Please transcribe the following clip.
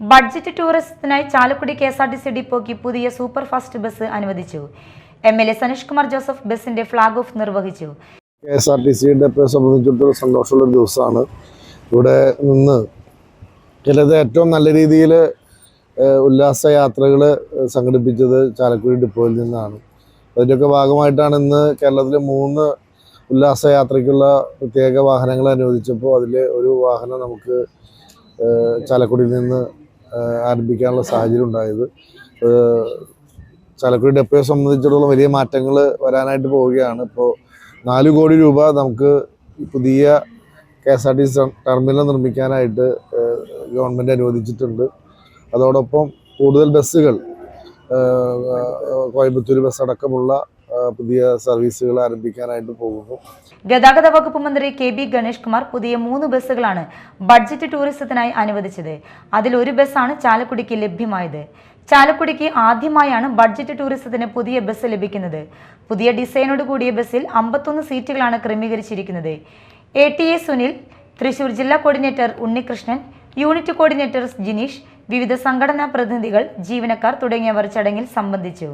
Budget ടൂറിസത്തിനായി Chalakudy K S R T C ഡിപ്പോയ്ക്ക് പുതിയ super fast bus അനുവദിച്ചു. M L A Saneesh Kumar Joseph ബസിന്റെ flag off നിർവഹിച്ചു. K S R T C സംബന്ധിച്ചിടത്തോളം സന്തോഷമുള്ള ഒരു ദിവസമാണ്. ഇവിടെ നിന്ന് ചിലത് ഏറ്റവും നല്ല രീതിയിൽ ഉല്ലാസ യാത്രകൾ സംഘടിപ്പിച്ചത് ചാലക്കുടി ഡിപ്പോയിൽ നിന്നാണ്. അതിന്റെയൊക്കെ ഭാഗമായിട്ടാണ് ഇന്ന് കേരളത്തിലെ മൂന്ന് ഉല്ലാസ യാത്രയ്ക്കുള്ള പ്രത്യേക വാഹനങ്ങൾ അനുവദിച്ചപ്പോൾ അതിൽ ഒരു വാഹനം നമുക്ക് ചാലക്കുടിയിൽ നിന്ന് ആരംഭിക്കാനുള്ള സാഹചര്യം ഉണ്ടായത്. ചാലക്കുടി ഡെപ്പോയെ സംബന്ധിച്ചിടത്തോളം വലിയ മാറ്റങ്ങൾ വരാനായിട്ട് പോവുകയാണ്. ഇപ്പോൾ നാല് കോടി രൂപ നമുക്ക് പുതിയ K S R T C terminal നിർമ്മിക്കാനായിട്ട് government അനുവദിച്ചിട്ടുണ്ട്. അതോടൊപ്പം കൂടുതൽ ബസ്സുകൾ കോയമ്പത്തൂർ ബസ് അടക്കമുള്ള പുതിയ സർവീസുകൾ ആരംഭിക്കാനായിട്ട് പോകുന്നു. ഗതാഗത വകുപ്പ് മന്ത്രി കെ ബി ഗണേഷ് കുമാർ പുതിയ മൂന്ന് ബസ്സുകളാണ് ബഡ്ജറ്റ് ടൂറിസത്തിനായി അനുവദിച്ചത്. അതിൽ ഒരു ബസ്സാണ് ചാലക്കുടിക്ക് ലഭ്യമായത്. ചാലക്കുടിക്ക് ആദ്യമായാണ് ബഡ്ജറ്റ് ടൂറിസത്തിന് പുതിയ ബസ് ലഭിക്കുന്നത്. പുതിയ ഡിസൈനോട് കൂടിയ ബസ്സിൽ അമ്പത്തൊന്ന് സീറ്റുകളാണ് ക്രമീകരിച്ചിരിക്കുന്നത്. A T A Sunil Thrissur ജില്ലാ coordinator Unnikrishnan unit coordinator Jineesh വിവിധ സംഘടനാ പ്രതിനിധികൾ ജീവനക്കാർ തുടങ്ങിയവർ ചടങ്ങിൽ സംബന്ധിച്ചു.